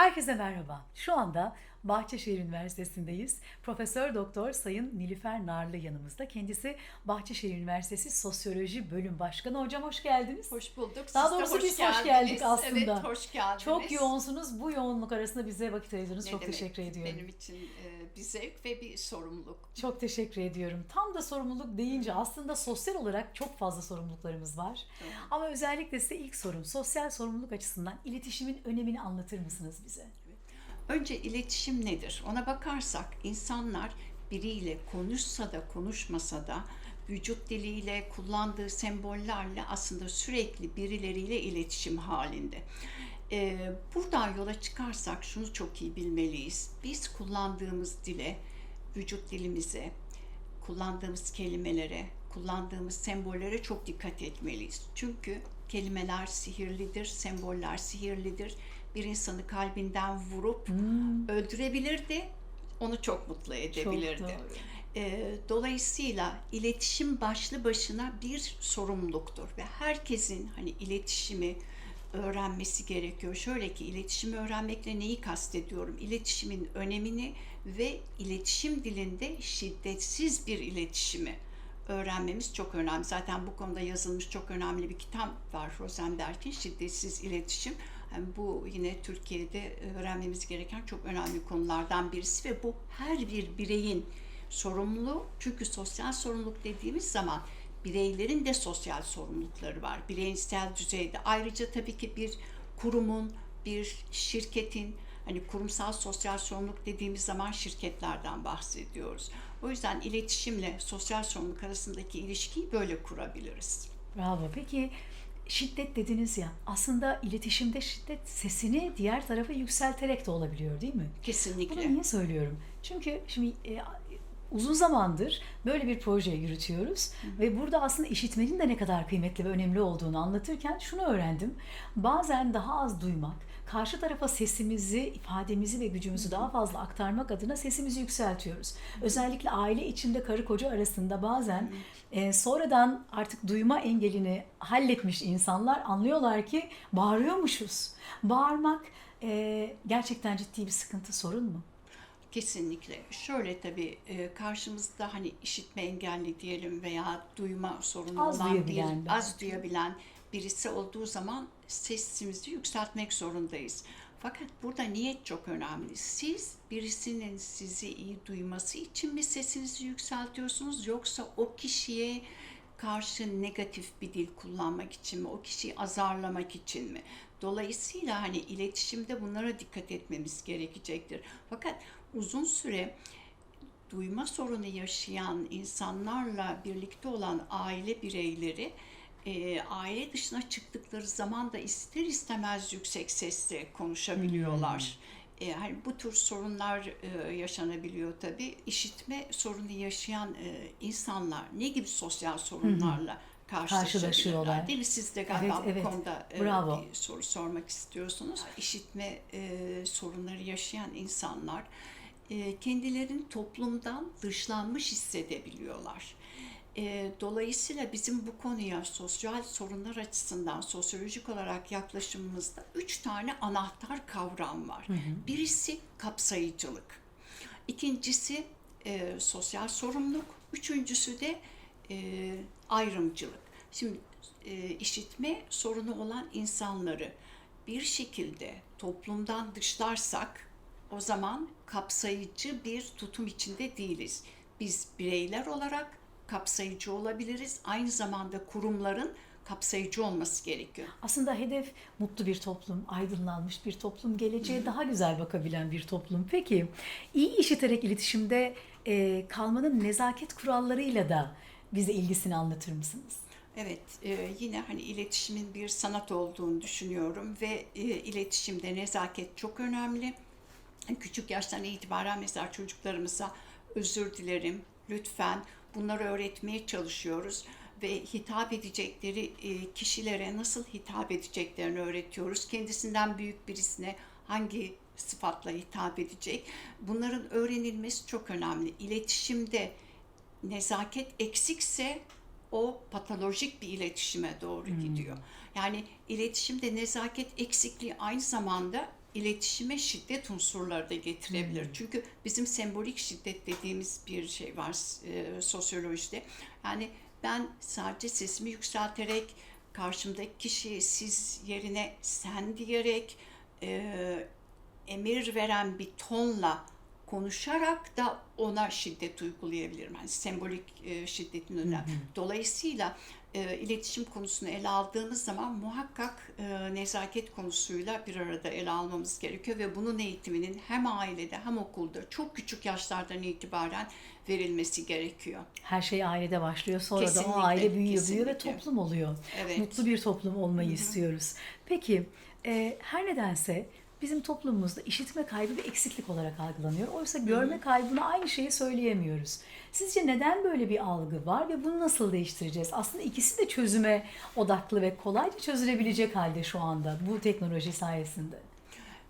Herkese merhaba. Şu anda Bahçeşehir Üniversitesi'ndeyiz. Profesör Doktor Sayın Nilüfer Narlı yanımızda. Kendisi Bahçeşehir Üniversitesi Sosyoloji Bölüm Başkanı. Hocam hoş geldiniz. Hoş bulduk. Daha Siz doğrusu hoş biz hoş geldiniz. geldik aslında. Evet, hoş geldiniz. Çok yoğunsunuz. Bu yoğunluk arasında bize vakit ayırdınız. Ne Çok demek? teşekkür ediyorum. Benim için e, bir zevk ve bir sorumluluk. Çok teşekkür ediyorum. Tam da sorumluluk deyince aslında sosyal olarak çok fazla sorumluluklarımız var. Tamam. Ama özellikle size ilk sorum sosyal sorumluluk açısından iletişimin önemini anlatır mısınız bize? Önce iletişim nedir? Ona bakarsak insanlar biriyle konuşsa da konuşmasa da vücut diliyle kullandığı sembollerle aslında sürekli birileriyle iletişim halinde. Ee, buradan yola çıkarsak şunu çok iyi bilmeliyiz. Biz kullandığımız dile, vücut dilimize, kullandığımız kelimelere, kullandığımız sembollere çok dikkat etmeliyiz. Çünkü kelimeler sihirlidir, semboller sihirlidir. Bir insanı kalbinden vurup öldürebilirdi, onu çok mutlu edebilirdi. doğru. Ee, dolayısıyla iletişim başlı başına bir sorumluluktur ve herkesin hani iletişimi öğrenmesi gerekiyor. Şöyle ki iletişimi öğrenmekle neyi kastediyorum? İletişimin önemini ve iletişim dilinde şiddetsiz bir iletişimi öğrenmemiz çok önemli. Zaten bu konuda yazılmış çok önemli bir kitap var Rosenberg'in Şiddetsiz İletişim. Yani bu yine Türkiye'de öğrenmemiz gereken çok önemli konulardan birisi ve bu her bir bireyin sorumluluğu. Çünkü sosyal sorumluluk dediğimiz zaman bireylerin de sosyal sorumlulukları var. Bireysel düzeyde. Ayrıca tabii ki bir kurumun, bir şirketin hani kurumsal sosyal sorumluluk dediğimiz zaman şirketlerden bahsediyoruz. O yüzden iletişimle sosyal sorumluluk arasındaki ilişkiyi böyle kurabiliriz. Bravo. Peki şiddet dediniz ya aslında iletişimde şiddet sesini diğer tarafa yükselterek de olabiliyor değil mi? Kesinlikle. Bunu niye söylüyorum? Çünkü şimdi e, uzun zamandır böyle bir proje yürütüyoruz ve burada aslında işitmenin de ne kadar kıymetli ve önemli olduğunu anlatırken şunu öğrendim. Bazen daha az duymak, karşı tarafa sesimizi, ifademizi ve gücümüzü daha fazla aktarmak adına sesimizi yükseltiyoruz. Özellikle aile içinde karı koca arasında bazen e, sonradan artık duyma engelini halletmiş insanlar anlıyorlar ki bağırıyormuşuz. Bağırmak e, gerçekten ciddi bir sıkıntı, sorun mu? Kesinlikle. Şöyle tabii e, karşımızda hani işitme engelli diyelim veya duyma sorunu Az olan duyabilen bir, az duyabilen birisi olduğu zaman sesimizi yükseltmek zorundayız. Fakat burada niyet çok önemli. Siz birisinin sizi iyi duyması için mi sesinizi yükseltiyorsunuz yoksa o kişiye karşı negatif bir dil kullanmak için mi, o kişiyi azarlamak için mi? Dolayısıyla hani iletişimde bunlara dikkat etmemiz gerekecektir. Fakat uzun süre duyma sorunu yaşayan insanlarla birlikte olan aile bireyleri e, aile dışına çıktıkları zaman da ister istemez yüksek sesle konuşabiliyorlar. E, hani bu tür sorunlar e, yaşanabiliyor tabii. İşitme sorunu yaşayan e, insanlar ne gibi sosyal sorunlarla karşılaşıyorlar? Karşılaşıyorlar. Değil mi? Siz de galiba Evet, bu evet. konuda e, Bravo. bir soru sormak istiyorsunuz. İşitme e, sorunları yaşayan insanlar kendilerini toplumdan dışlanmış hissedebiliyorlar. E, dolayısıyla bizim bu konuya sosyal sorunlar açısından sosyolojik olarak yaklaşımımızda üç tane anahtar kavram var. Birisi kapsayıcılık, ikincisi e, sosyal sorumluluk, üçüncüsü de e, ayrımcılık. Şimdi e, işitme sorunu olan insanları bir şekilde toplumdan dışlarsak o zaman kapsayıcı bir tutum içinde değiliz. Biz bireyler olarak kapsayıcı olabiliriz. Aynı zamanda kurumların kapsayıcı olması gerekiyor. Aslında hedef mutlu bir toplum, aydınlanmış bir toplum, geleceğe daha güzel bakabilen bir toplum. Peki iyi işiterek iletişimde e, kalmanın nezaket kurallarıyla da bize ilgisini anlatır mısınız? Evet, e, yine hani iletişimin bir sanat olduğunu düşünüyorum ve e, iletişimde nezaket çok önemli. Küçük yaştan itibaren mesela çocuklarımıza özür dilerim, lütfen bunları öğretmeye çalışıyoruz ve hitap edecekleri e, kişilere nasıl hitap edeceklerini öğretiyoruz. Kendisinden büyük birisine hangi sıfatla hitap edecek. Bunların öğrenilmesi çok önemli. İletişimde nezaket eksikse o patolojik bir iletişime doğru gidiyor. Yani iletişimde nezaket eksikliği aynı zamanda iletişime şiddet unsurları da getirebilir. Çünkü bizim sembolik şiddet dediğimiz bir şey var e, sosyolojide. Yani ben sadece sesimi yükselterek karşımdaki kişiyi siz yerine sen diyerek e, emir veren bir tonla konuşarak da ona şiddet uygulayabilirim. Yani sembolik e, şiddetin önüne. Dolayısıyla e, iletişim konusunu ele aldığımız zaman muhakkak e, nezaket konusuyla bir arada ele almamız gerekiyor ve bunun eğitiminin hem ailede hem okulda çok küçük yaşlardan itibaren verilmesi gerekiyor. Her şey ailede başlıyor. Sonra da Kesinlikle, o aile büyüyor, büyüyor ve kesinlikle. toplum oluyor. Evet. Mutlu bir toplum olmayı istiyoruz. Peki e, her nedense bizim toplumumuzda işitme kaybı bir eksiklik olarak algılanıyor. Oysa görme kaybına aynı şeyi söyleyemiyoruz. Sizce neden böyle bir algı var ve bunu nasıl değiştireceğiz? Aslında ikisi de çözüme odaklı ve kolayca çözülebilecek halde şu anda bu teknoloji sayesinde.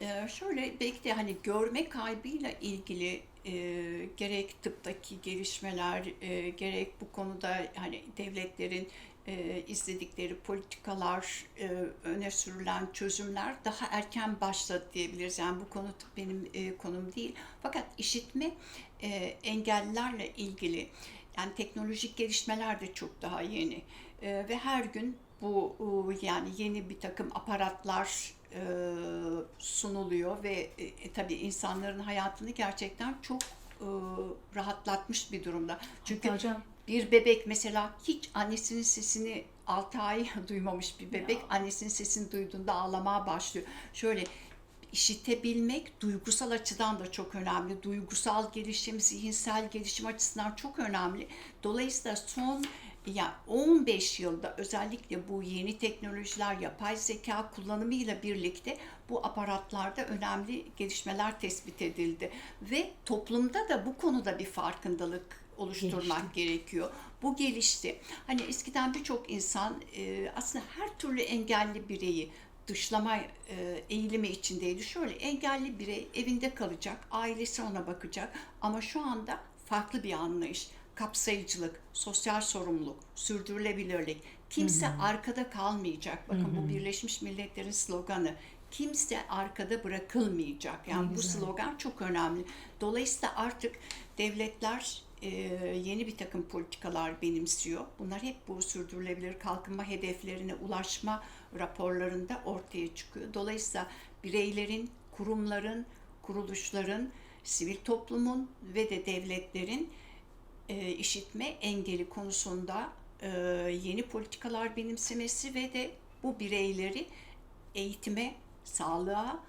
Ee, şöyle belki de hani görme kaybıyla ilgili e, gerek tıptaki gelişmeler e, gerek bu konuda hani devletlerin e, izledikleri politikalar e, öne sürülen çözümler daha erken başladı diyebiliriz. Yani bu konu benim e, konum değil. Fakat işitme e, engellilerle ilgili yani teknolojik gelişmeler de çok daha yeni E, ve her gün bu e, yani yeni bir takım aparatlar sunuluyor ve e, e, tabii insanların hayatını gerçekten çok e, rahatlatmış bir durumda. Çünkü Hatta hocam bir bebek mesela hiç annesinin sesini 6 ay duymamış bir bebek Ya. annesinin sesini duyduğunda ağlamaya başlıyor. Şöyle işitebilmek duygusal açıdan da çok önemli. Duygusal gelişim, zihinsel gelişim açısından çok önemli. Dolayısıyla son ya 15 yılda özellikle bu yeni teknolojiler, yapay zeka kullanımıyla birlikte bu aparatlarda önemli gelişmeler tespit edildi ve toplumda da bu konuda bir farkındalık oluşturmak gerekiyor. Bu gelişti. Hani eskiden birçok insan e, aslında her türlü engelli bireyi dışlama e, eğilimi içindeydi. Şöyle engelli birey evinde kalacak, ailesi ona bakacak ama şu anda farklı bir anlayış. Kapsayıcılık, sosyal sorumluluk, sürdürülebilirlik. Kimse arkada kalmayacak. Bakın bu Birleşmiş Milletler'in sloganı. Kimse arkada bırakılmayacak. Yani Ne bu güzel. slogan çok önemli. Dolayısıyla artık devletler e, yeni bir takım politikalar benimsiyor. Bunlar hep bu sürdürülebilir kalkınma hedeflerine ulaşma raporlarında ortaya çıkıyor. Dolayısıyla bireylerin, kurumların, kuruluşların, sivil toplumun ve de devletlerin e, işitme engeli konusunda e, yeni politikalar benimsemesi ve de bu bireyleri eğitime, sağlığa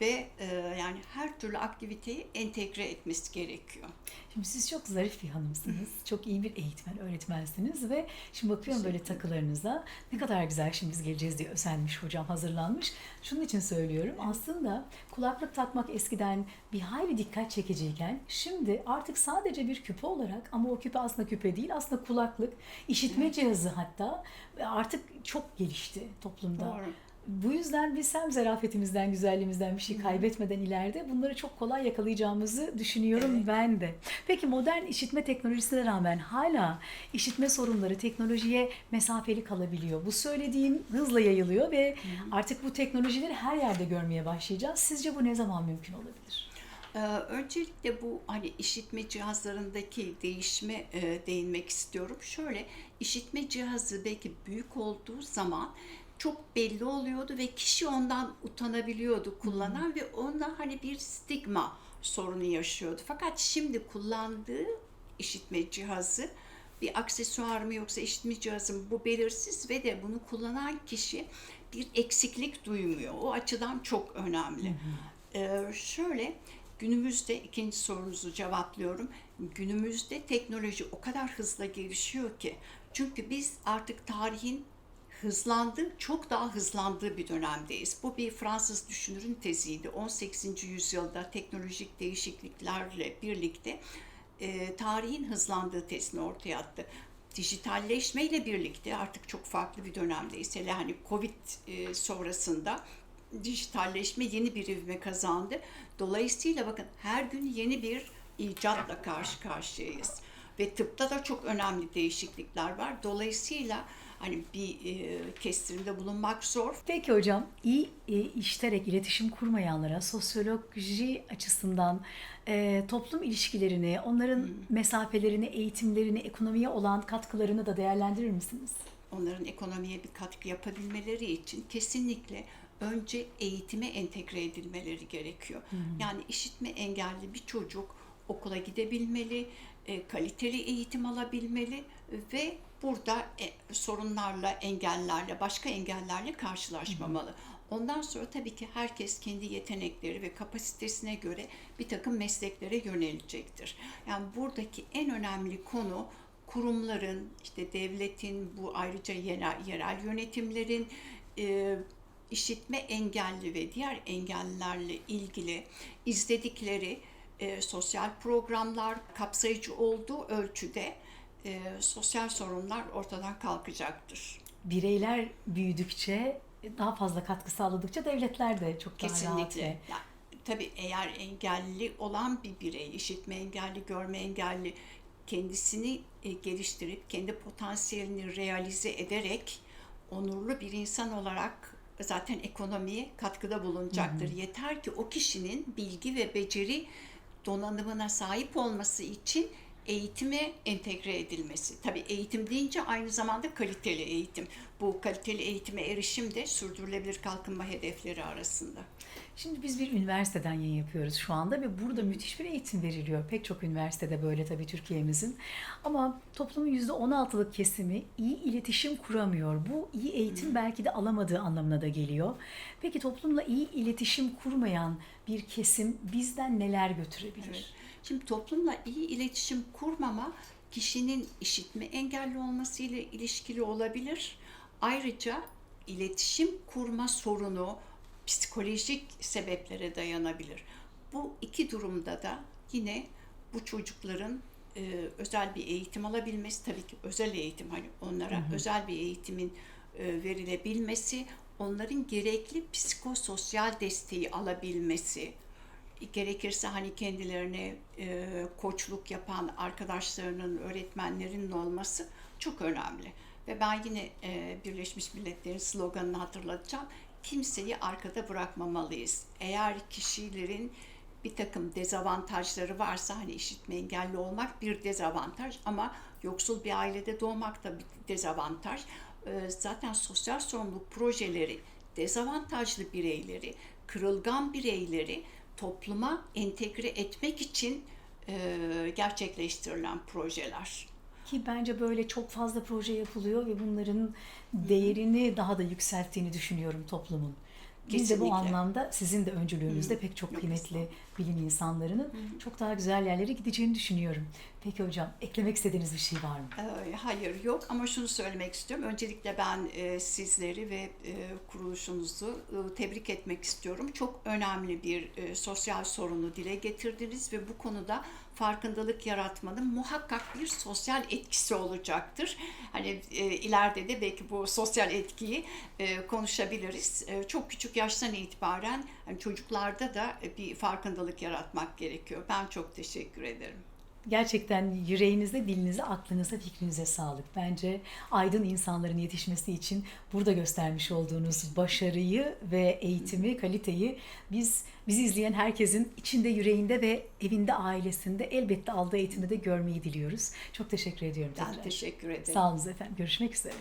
ve e, yani her türlü aktiviteyi entegre etmesi gerekiyor. Şimdi siz çok zarif bir hanımsınız. Çok iyi bir eğitmen, öğretmensiniz ve şimdi bakıyorum böyle takılarınıza. Ne kadar güzel şimdi biz geleceğiz diye özenmiş hocam, hazırlanmış. Şunun için söylüyorum. Aslında kulaklık takmak eskiden bir hayli dikkat çekiciyken şimdi artık sadece bir küpe olarak ama o küpe aslında küpe değil aslında kulaklık, işitme cihazı hatta artık çok gelişti toplumda. Doğru. Bu yüzden biz hem zarafetimizden, güzelliğimizden bir şey kaybetmeden ileride bunları çok kolay yakalayacağımızı düşünüyorum Evet. ben de. Peki modern işitme teknolojisine rağmen hala işitme sorunları teknolojiye mesafeli kalabiliyor. Bu söylediğim hızla yayılıyor ve artık bu teknolojileri her yerde görmeye başlayacağız. Sizce bu ne zaman mümkün olabilir? Ee, öncelikle bu hani işitme cihazlarındaki değişime e, değinmek istiyorum. Şöyle işitme cihazı belki büyük olduğu zaman çok belli oluyordu ve kişi ondan utanabiliyordu kullanan ve ondan hani bir stigma sorunu yaşıyordu. Fakat şimdi kullandığı işitme cihazı bir aksesuar mı yoksa işitme cihazı mı bu belirsiz ve de bunu kullanan kişi bir eksiklik duymuyor. O açıdan çok önemli. Ee, şöyle günümüzde ikinci sorunuzu cevaplıyorum. Günümüzde teknoloji o kadar hızla gelişiyor ki çünkü biz artık tarihin hızlandığı, çok daha hızlandığı bir dönemdeyiz. Bu bir Fransız düşünürün teziydi. 18. yüzyılda teknolojik değişikliklerle birlikte e, tarihin hızlandığı tezini ortaya attı. Dijitalleşmeyle birlikte artık çok farklı bir dönemdeyiz. Hele hani Covid e, sonrasında dijitalleşme yeni bir ivme kazandı. Dolayısıyla bakın her gün yeni bir icatla karşı karşıyayız. Ve tıpta da çok önemli değişiklikler var. Dolayısıyla hani bir e, kestirimde bulunmak zor. Peki hocam, iyi e, işterek iletişim kurmayanlara sosyoloji açısından e, toplum ilişkilerini, onların mesafelerini, eğitimlerini, ekonomiye olan katkılarını da değerlendirir misiniz? onların ekonomiye bir katkı yapabilmeleri için kesinlikle önce eğitime entegre edilmeleri gerekiyor. Yani işitme engelli bir çocuk okula gidebilmeli, e, kaliteli eğitim alabilmeli ve burada e, sorunlarla, engellerle, başka engellerle karşılaşmamalı. Ondan sonra tabii ki herkes kendi yetenekleri ve kapasitesine göre bir takım mesleklere yönelecektir. Yani buradaki en önemli konu kurumların, işte devletin, bu ayrıca yerel, yerel yönetimlerin e, işitme engelli ve diğer engellilerle ilgili izledikleri e, sosyal programlar kapsayıcı olduğu ölçüde e, sosyal sorunlar ortadan kalkacaktır. Bireyler büyüdükçe, daha fazla katkı sağladıkça devletler de çok daha rahat Kesinlikle. ve Ya, tabii eğer engelli olan bir birey, işitme engelli, görme engelli kendisini e, geliştirip kendi potansiyelini realize ederek onurlu bir insan olarak zaten ekonomiye katkıda bulunacaktır. Yeter ki o kişinin bilgi ve beceri donanımına sahip olması için eğitime entegre edilmesi. Tabii eğitim deyince aynı zamanda kaliteli eğitim. Bu kaliteli eğitime erişim de sürdürülebilir kalkınma hedefleri arasında. Şimdi biz bir üniversiteden yayın yapıyoruz şu anda ve burada müthiş bir eğitim veriliyor. Pek çok üniversitede böyle tabii Türkiye'mizin. Ama toplumun %16'lık kesimi iyi iletişim kuramıyor. Bu iyi eğitim belki de alamadığı anlamına da geliyor. Peki toplumla iyi iletişim kurmayan bir kesim bizden neler götürebilir? Evet. Şimdi toplumla iyi iletişim kurmama kişinin işitme engelli olması ile ilişkili olabilir. Ayrıca iletişim kurma sorunu psikolojik sebeplere dayanabilir. Bu iki durumda da yine bu çocukların e, özel bir eğitim alabilmesi, tabii ki özel eğitim hani onlara özel bir eğitimin e, verilebilmesi, onların gerekli psikososyal desteği alabilmesi, gerekirse hani kendilerine e, koçluk yapan arkadaşlarının, öğretmenlerinin olması çok önemli. Ve ben yine e, Birleşmiş Milletler'in sloganını hatırlatacağım. Kimseyi arkada bırakmamalıyız. Eğer kişilerin bir takım dezavantajları varsa hani işitme engelli olmak bir dezavantaj ama yoksul bir ailede doğmak da bir dezavantaj. E, zaten sosyal sorumluluk projeleri dezavantajlı bireyleri, kırılgan bireyleri topluma entegre etmek için e, gerçekleştirilen projeler. Ki bence böyle çok fazla proje yapılıyor ve bunların değerini daha da yükselttiğini düşünüyorum toplumun. Biz de bu anlamda sizin de öncülüğünüzde pek çok kıymetli bilim insanlarının çok daha güzel yerlere gideceğini düşünüyorum. Peki hocam eklemek istediğiniz bir şey var mı? Ee, Hayır yok ama şunu söylemek istiyorum. Öncelikle ben e, sizleri ve e, kuruluşunuzu e, tebrik etmek istiyorum. Çok önemli bir sosyal sorunu dile getirdiniz ve bu konuda farkındalık yaratmanın muhakkak bir sosyal etkisi olacaktır. Hani e, ileride de belki bu sosyal etkiyi e, konuşabiliriz. E, çok küçük yaştan itibaren hani çocuklarda da e, bir farkındalık yaratmak gerekiyor. Ben çok teşekkür ederim. Gerçekten yüreğinize, dilinize, aklınıza, fikrinize sağlık. Bence aydın insanların yetişmesi için burada göstermiş olduğunuz başarıyı ve eğitimi, kaliteyi biz bizi izleyen herkesin içinde, yüreğinde ve evinde, ailesinde elbette aldığı eğitimi de görmeyi diliyoruz. Çok teşekkür ediyorum Ben tekrar. teşekkür ederim. Sağ olun efendim. Görüşmek üzere.